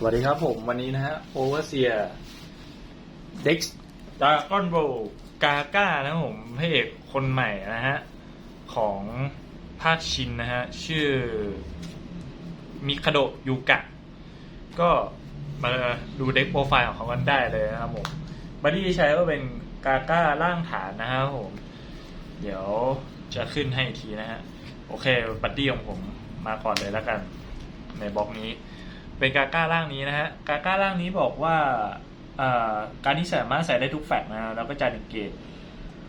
สวัสดีครับผมวันนี้นะฮะโอเวอร์เซียเด็กดาก้อนโบกาก้านะผมพระเอกคนใหม่นะฮะ ของภาคชินนะฮะ ชื่อ มิคาโดยูกะ ก็มาดูเด็กโปรไฟล์ของเขากันได้เลยนะครับผมบัดดี้ใช้ก็เป็นกาก้าล่างฐานนะครับผม เดี๋ยวจะขึ้นให้อีกทีนะฮะ โอเค บัดดี้ของผมมาก่อนเลยแล้วกัน ในบล็อกนี้ เป็นกาก้าร่างนี้นะฮะกาก้าร่างนี้บอกว่าการที่สามารถใส่ได้ทุกแฟกนะแล้วก็จ่ายหนึ่งเกต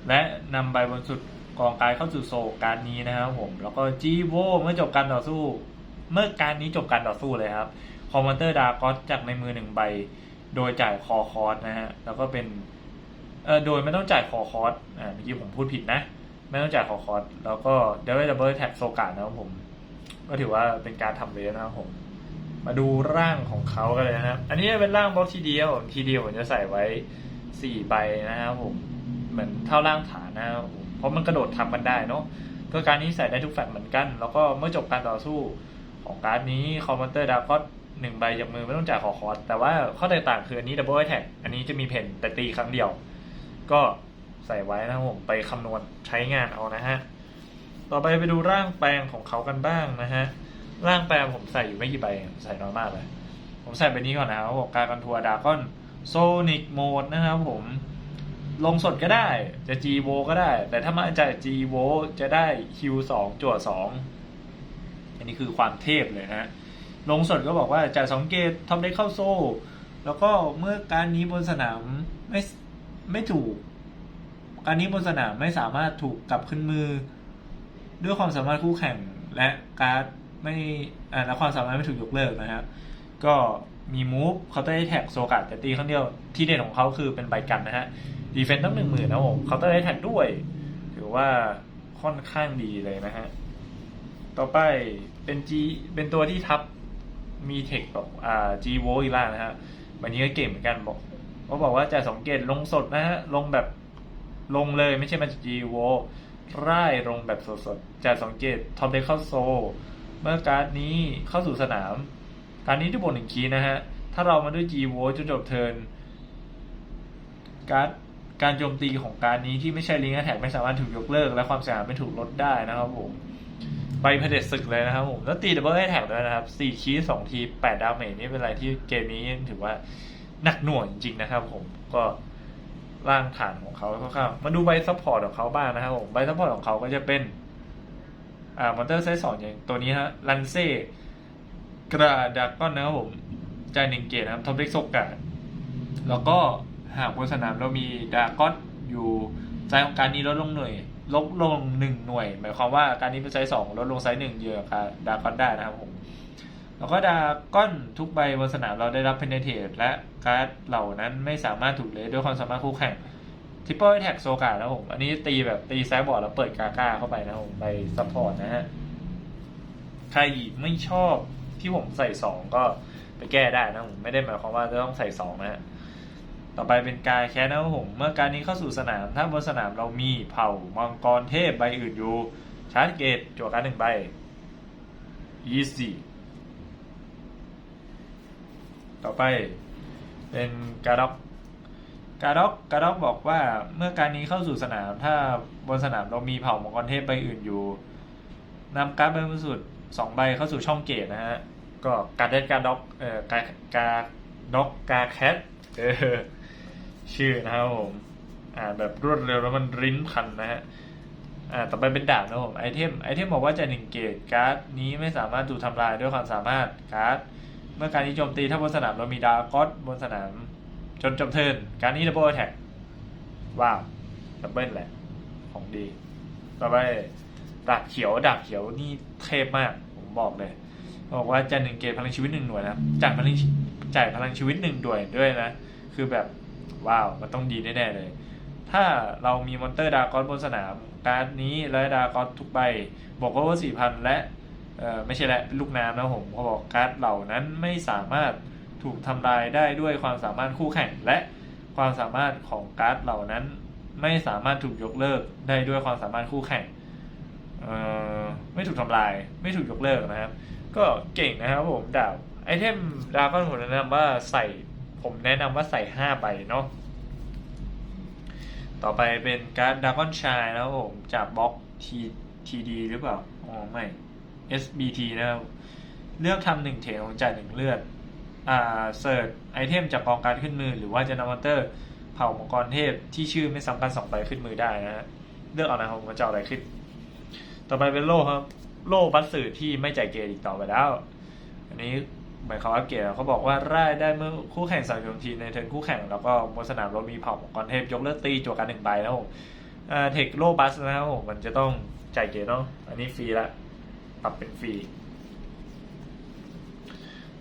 และนำใบบนสุดกองกายเข้าสู่โซการนี้นะครับผม แล้วก็จีโวเมื่อจบการต่อสู้ เมื่อการนี้จบการต่อสู้เลยครับคอมมานเตอร์ดากอสจากในมือหนึ่งใบ โดยจ่ายคอคอสนะฮะแล้วก็เป็นเออโดยไม่ต้องจ่ายคอคอสอ่าเมื่อกี้ผมพูดผิดนะ ไม่ต้องจ่ายคอคอสแล้วก็เดวิดดับเบิลแท็กโซกาดนะครับผม ก็ถือว่าเป็นการทำเลนะครับผม มาดูร่างของเขากันเลยนะครับ อันนี้เป็นร่างบล็อกทีเดียวทีเดียวผมจะใส่ไว้สี่ใบนะครับผมเหมือนเท่าร่างฐานนะครับผมเพราะมันกระโดดทำกันได้เนาะก็การนี้ใส่ได้ทุกแฟลตเหมือนกัน แล้วก็เมื่อจบการต่อสู้ของการนี้คอมมานเตอร์ดาวก็หนึ่งใบจากมือไม่ต้องจ่ายขอคอสแต่ว่าข้อแตกต่างคืออันนี้ดับเบิลแท็กอันนี้จะมีเพนแต่ตีครั้งเดียว ก็ใส่ไว้นะครับผมไปคำนวณใช้งานเอานะฮะต่อไปไปดูร่างแปลงของเขากันบ้างนะฮะ ร่างแปลผมใส่อยู่ไม่กี่ใบใส่น้อยมากเลย ผมใส่ไปนี้ก่อนนะครับอกการกันทัวร์ดากอนโซนิกโหมดนะครับผม ลงสดก็ได้จะ G v o ก็ได้ แต่ถ้ามาจาก G v o จะได้ Q 2จั่ว2อันนี้คือความเทพเลยนะลงสดก็บอกว่าจ่ายสองเกตทำได้เข้าโซ่ แล้วก็เมื่อการนี้บนสนามไม่ไม่ถูก การนี้บนสนามไม่สามารถถูกกลับขึ้นมือ ด้วยความสามารถคู่แข่งและการ์ด ไม่อ่าและความสามารถไม่ถูกยกเลิกนะครับก็มีมูฟเคาน์เตอร์แท็กโซกัดแต่ตีครั้งเดียวที่เด่นของเขาคือเป็นใบกันนะฮะดีเฟนต์ต้องหนึ่งหมื่นนะผมเคาน์เตอร์แท็กด้วย ถือว่าค่อนข้างดีเลยนะฮะ ต่อไปเป็น G เป็นตัวที่ทับมีเทคแบบอ่า G โวอีล่านะฮะวันนี้ก็เก่งเหมือนกันบอกเขาบอกว่าจ่ายสองเกตลงสดนะฮะ ลงแบบลงเลยไม่ใช่มาจาก G โวไร่ลงแบบสดๆจ่ายสองเกตท็อปเด็กเข้าโซ เมื่อการ์ดนี้เข้าสู่สนาม การนี้ที่บนหนึ่งคีย์นะฮะ ถ้าเรามาด้วย G โวจนจบเทิร์นการ์ดการโจมตีของการนี้ที่ไม่ใช่ลิงก์แท็กไม่สามารถถูกยกเลิก และความเสียหายไม่ถูกลดได้นะครับผมใบเผด็จศึกเลยนะครับผม แล้วตีดับเบิลแท็กด้วยนะครับสี่คีย์สองทีแปดดาเมจนี่เป็นอะไรที่เกมนี้ถือว่าหนักหน่วงจริงๆนะครับผมก็ร่างฐานของเขาคร่าวๆมาดูใบซัพพอร์ตของเขาบ้างนะครับผมใบซัพพอร์ตของเขาก็จะเป็น อ่ามอนเตอร์ไซส์สองอย่างตัวนี้ฮะลันเซ่กระดากอนนะครับผมจหนึ่งเกตนะครับทอมเด็กโซกาแล้วก็หากบนสนามเรามีดาก้อนอยู่ใจของการนี้ลดลงหน่วยลดลงหนึ่งหน่วย หมายความว่าการนี้เป็นไซส์สองลดลงไซส์หนึ่งเยอะกับดาก้อนได้นะครับผมแล้วก็ดาก้อนทุกใบบนสนามเราได้รับเพนเนเทตและการ์ดเหล่านั้นไม่สามารถถูกเลสด้วยความสามารถคู่แข่ง ทิปเปิลแท็กโซกานะผมอันนี้ตีแบบตีไซด์บอร์ดแล้วเปิดกาก้าเข้าไปนะผมไปซัพพอร์ตนะฮะ ใครไม่ชอบที่ผมใส่สองก็ไปแก้ได้นะผมไม่ได้หมายความว่าจะต้องใส่สองนะฮะต่อไปเป็นกายแคสนะครับผม เมื่อการนี้เข้าสู่สนาม ถ้าบนสนามเรามีเผ่ามังกรเทพใบอื่นอยู่ ชาร์จเกตจั่วการหนึ่งใบ easy ต่อไปเป็นการด็อก การด็อกการด็อกบอกว่าเมื่อการนี้เข้าสู่สนาม ถ้าบนสนามเรามีเผ่ามังกรเทพใบอื่นอยู่นำการ์ดใบบนสุดสองใบเข้าสู่ช่องเกตนะฮะ ก็การเด่นการด็อกเอ่อการการด็อกการแคทเออชื่อนะครับผมอ่าแบบรวดเร็วแล้วมันริ้นพันนะฮะอ่าต่อไปเป็นดาบนะผมไอเทมไอเทมบอกว่าจะหนึ่งเกตการ์ดนี้ไม่สามารถถูกทำลายด้วยความสามารถการ์ดเมื่อการนี้โจมตีถ้าบนสนามเรามีดาร์กอสบนสนาม จนจบเทินการนี้ดับเบิลแท็กว้าวดับเบิลแหละ ของดี ต่อไปดาบเขียวดาบเขียวนี่เทพมาก ผมบอกเลยบอกว่าจะหนึ่งเกตพลังชีวิตหนึ่งหน่วยนะจ่ายพลังจ่ายพลังชีวิตหนึ่งหน่วยด้วยนะ คือแบบว้าวมันต้องดีแน่ๆเลย ถ้าเรามีมอนเตอร์ดากอนบนสนาม การนี้และดากอนทุกใบ บอกว่าสี่พันและเออไม่ใช่และลูกน้ำนะผมเขาบอกการ์ดเหล่านั้นไม่สามารถ ถูกทำลายได้ด้วยความสามารถคู่แข่ง และความสามารถของการ์ดเหล่านั้น ไม่สามารถถูกยกเลิกได้ด้วยความสามารถคู่แข่งเออไม่ถูกทำลาย ไม่ถูกยกเลิกนะครับ ก็เก่งนะครับผมดาบไอเทมดราก้อนผมแนะนำว่าใส่ผมแนะนำว่าใส่ห้าใบเนาะต่อไปเป็นการ์ดดราก้อนชายนะครับผมจากบล็อก T TD หรือเปล่าอ๋อไม่ SBT นะครับเลือกทำหนึ่งเทลจ่ายหนึ่งเลือด เสิร์ชไอเทมจากกองการขึ้นมือ หรือว่าจะนำมอนเตอร์เผ่ามังกรเทพที่ชื่อไม่ซ้ำกันสองใบขึ้นมือได้นะฮะเลือกเอานะครับผมว่าจะเอาอะไรขึ้น ต่อไปเป็นโล่ครับ โล่บัตสื่อที่ไม่จ่ายเกรดอีกต่อไปแล้ว อันนี้หมายความว่าเกรดเขาบอกว่าร่ายได้เมื่อคู่แข่งสั่งโจมตีในเทิร์นคู่แข่งแล้วก็บนสนามเรามีเผ่ามังกรเทพยกเลิกตีจั่วกันหนึ่งใบนะครับผมอ่าเทคโล่บัสนะครับผมมันจะต้องจ่ายเกรดเนาะอันนี้ฟรีละปรับเป็นฟรี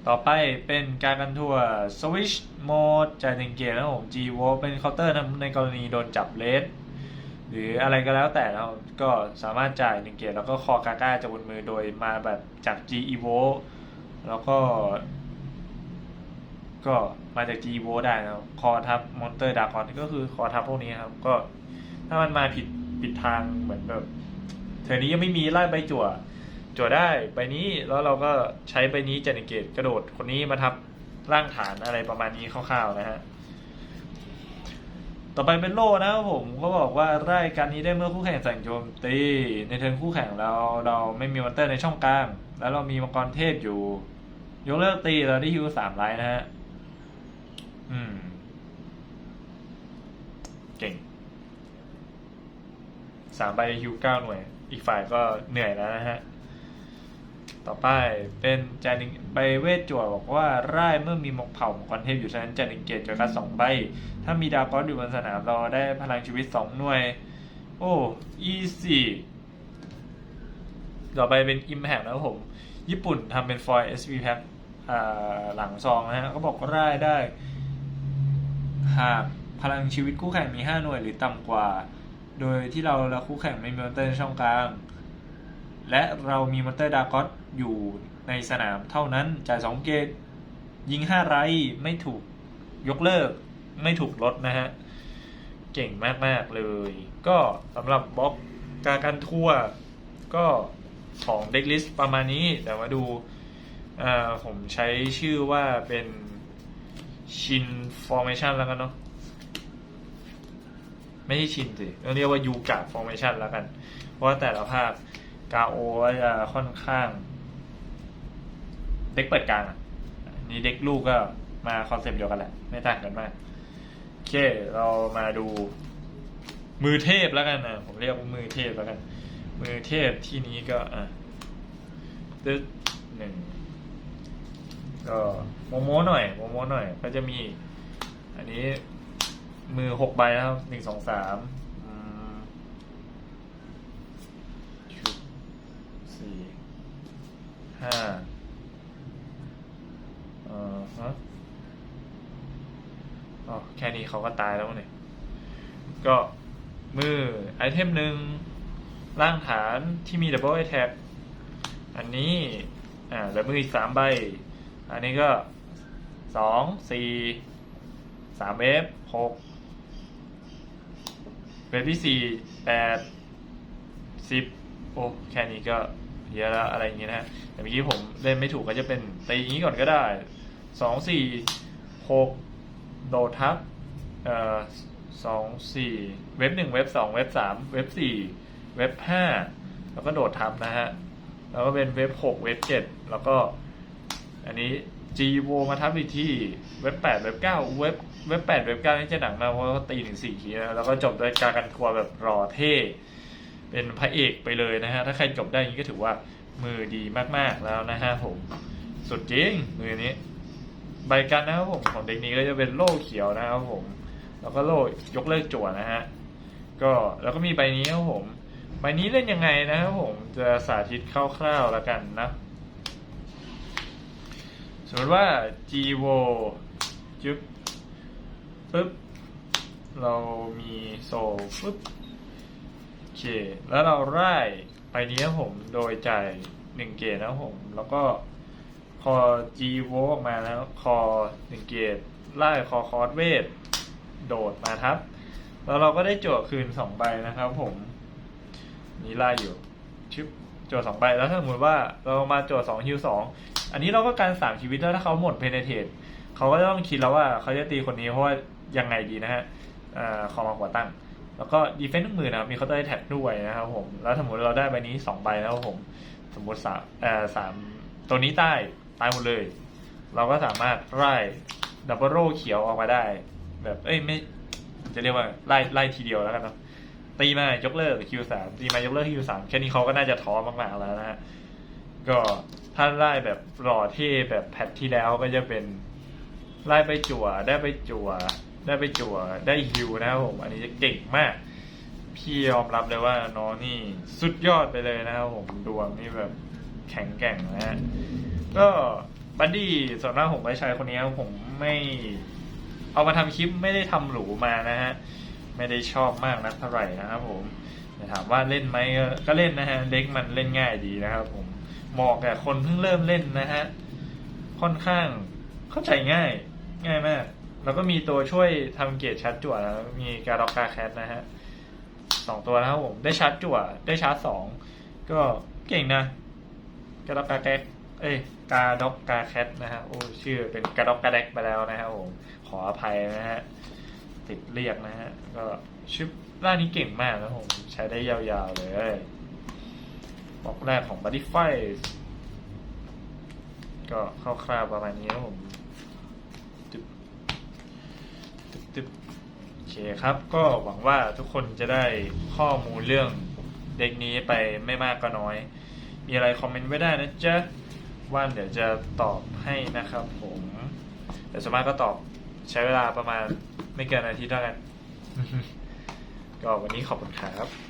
ต่อไปเป็นการกันทั่ว Switch Mode จ่ายหนึ่งเกรดนะผม G w o เป็นเคาน์เตอร์ในกรณีโดนจับเลสหรืออะไรก็แล้วแต่แล้วก็สามารถจ่ายหนึ่งเกตแล้วก็คอกาก้าจะบนมือโดยมาแบบจาก G Evo แล้วก็ ก็มาจาก G Evo ได้นะครับคอทับมอนเตอร์ดากอนก็คือคอทับพวกนี้ครับ ก็ถ้ามันมาผิดผิดทางเหมือนแบบเทอนี้ยังไม่มีไล่ใบจั่ว จั่วได้ใบนี้แล้วเราก็ใช้ใบนี้จัดหนึ่งเกตกระโดดคนนี้มาทับร่างฐานอะไรประมาณนี้คร่าวๆนะฮะต่อไปเป็นโล่นะครับผมก็บอกว่าไล่การนี้ได้เมื่อคู่แข่งสั่งโจมตีในเทิร์นคู่แข่งเราเราไม่มีมอนเตอร์ในช่องกลางแล้วเรามีมังกรเทพอยู่ ยกเลิกตีเราได้ฮิวสามไลท์นะฮะอืม เก่งสามใบฮิวเก้าหน่วย อีกฝ่ายก็เหนื่อยแล้วนะฮะ ต่อไปเป็นจานิงใบเวทจั่วบอกว่าร่ายเมื่อมีมกเผ่ามังกรเทพอยู่ฉะนั้นจานิงเกตจั่วการดสองใบ ถ้ามีดาวกอนอยู่บนสนามเราได้พลังชีวิตสองหน่วย โอ้อีสี่ต่อไปเป็น Impact นะครับผม ญี่ปุ่นทำเป็นฟอยล์ SV Pack อ่าหลังซองนะฮะเขาบอกว่าร่ายได้ หากพลังชีวิตคู่แข่งมี5หน่วยหรือต่ำกว่า โดยที่เราและคู่แข่งไม่มีมอนเตอร์ในช่องกลาง และเรามีมอนเตอร์ดากอสอยู่ในสนามเท่านั้น จ่ายสองเกตยิง5ไรไม่ถูกยกเลิก ไม่ถูกลดนะฮะ เก่งมากๆเลย ก็สำหรับบล็อกการกันทั่วก็ของเด็กลิสต์ประมาณนี้ แต่มาดูอ่าผมใช้ชื่อว่าเป็นชินฟอร์เมชันแล้วกันเนาะไม่ใช่ชินสิต้องเรียกว่ายูกะฟอร์เมชันแล้วกัน เพราะว่าแต่ละภาค กาโอก็จะค่อนข้าง เด็กเปิดกลางนี่เด็กลูกก็มาคอนเซปต์เดียวกันแหละ ไม่ต่างกันมากโอเค เรามาดู มือเทพแล้วกันนะผมเรียกว่ามือเทพแล้วกัน มือเทพที่นี้ก็อะตึ๊ดหนึ่งก็โมโมหน่อยโมโมหน่อย ก็จะมี อันนี้มือหกใบนะครับหนึ่งสองสามชุด สี่ห้าเออฮะอ๋อแค่นี้เขาก็ตายแล้วเนี่ยก็มือไอเทมหนึ่งร่างฐานที่มี Double Attack อันนี้อ่าแล้วมืออีกสามใบ อันนี้ก็สองสี่สามเวฟหกเวฟที่สี่แปดสิบโอ้แค่นี้ก็ เยอะแล้วอะไรอย่างเงี้ยนะฮะแต่เมื่อกี้ผมเล่นไม่ถูกก็จะเป็นตีอย่างนี้ก่อนก็ได้สองสี่หกโดดทับเอ่อสองสี่เว็บหนึ่งเว็บสองเว็บสามเว็บสี่เว็บห้าแล้วก็โดดทับนะฮะแล้วก็เป็นเว็บหกเว็บเจ็ดแล้วก็อันนี้ G V มาทับอีกที่เว็บแปดเว็บเก้าเว็บเว็บแปดเว็บเก้านี่จะหนักมากเพราะว่าตีถึงสี่ทีแล้วก็จบด้วยการกันทัวร์แบบรอเท่ เป็นพระเอกไปเลยนะฮะ ถ้าใครจบได้อย่างนี้ก็ถือว่ามือดีมากๆแล้วนะฮะผม สุดจริงมือนี้ ใบกันนะครับผมของเด็กนี้ก็จะเป็นโล่เขียวนะครับผม แล้วก็โล่ยกเลิกจั่วนะฮะ ก็แล้วก็มีใบนี้ครับผม ใบนี้เล่นยังไงนะครับผมจะสาธิตคร่าวๆแล้วกันนะ สมมติว่า g v o จึ๊บปึ๊บเรามีโซปึ๊บ เค แล้วเราไล่ไปนี้ครับผมโดยจ่ายหนึ่งเกตนะครับผม แล้วก็คอ G โวออกมาแล้วคอหนึ่งเกตไล่คอคอร์สเวทโดดมาทับ แล้วเราก็ได้โจทย์คืนสองใบนะครับผมนี่ไล่อยู่ชึบโจทย์สองใบแล้วถ้าสมมติว่าเรามาโจทย์สองฮิวสองอันนี้เราก็การสามชีวิตแล้วถ้าเขาหมดเพนเทตเขาก็ต้องคิดแล้วว่าเขาจะตีคนนี้เพราะว่ายังไงดีนะฮะอ่อคอมาหัวตั้ง แล้วก็ดีเฟนต์ทุกมือนะครับมีเขาน์เตอร์แท็กด้วยนะครับผมแล้วสมมติเราได้ใบนี้สองใบแล้วผมสมมติสามเอ่อสามตัวนี้ใต้ตายหมดเลย เราก็สามารถไล่ดับเบิลโรเขียวออกมาได้ แบบเอ้ยไม่จะเรียกว่าไล่ไล่ทีเดียวแล้วกันเนาะตีมายกเลิกคิวสามตีมายกเลิกคิวสามแค่นี้เขาก็น่าจะท้อมากๆแล้วนะฮะก็ถ้าไล่แบบรอที่แบบแพทที่แล้วก็จะเป็นไล่ไปจั่วได้ไปจั่ว ได้ไปจั่วได้ฮิวนะครับผม อันนี้จะเก่งมาก พี่ยอมรับเลยว่าน้องนี่สุดยอดไปเลยนะครับผมดวงนี่แบบแข็งแกร่งนะฮะก็บัดดี้ส่วนมาผมไปใช้คนนี้ผมไม่เอามาทำคลิปไม่ได้ทำหรูมานะฮะ ไม่ได้ชอบมากนักเท่าไหร่นะครับผมถามว่าเล่นไหมก็เล่นนะฮะเด็กมันเล่นง่ายดีนะครับ ผมเหมาะกับคนเพิ่งเริ่มเล่นนะฮะค่อนข้างเข้าใจง่าย ง่ายมาก แล้วก็มีตัวช่วยทำเกียรชัดจั่วแล้วมีการ็อกกาแคทนะฮะสองตัวนะครับผมได้ชาร์จจั่วได้ชาร์จสองก็เก่งนะการอกกาแคทเอ้ยกาด็อกกาแคทนะฮะโอ้ชื่อเป็นกาด็อกกาแดกไปแล้วนะครับผมขออภัยนะฮะติดเรียกนะฮะก็ชิปร่างนี้เก่งมากนะผมใช้ได้ยาวๆเลยบล็อกแรกของ Buddy f i ก็คร่าวๆประมาณนี้นะผมตึ๊บตึ๊บตึ๊บโอ เคครับ ก็หวังว่าทุกคนจะได้ข้อมูลเรื่องเด็กนี้ไปไม่มากก็น้อย มีอะไรคอมเมนต์ไว้ได้นะจ๊ะว่านเดี๋ยวจะตอบให้นะครับผมแต่ส่วนมากก็ตอบใช้เวลาประมาณไม่เกินอาทิตย์เท่ากัน ก็วันนี้ขอบคุณครับ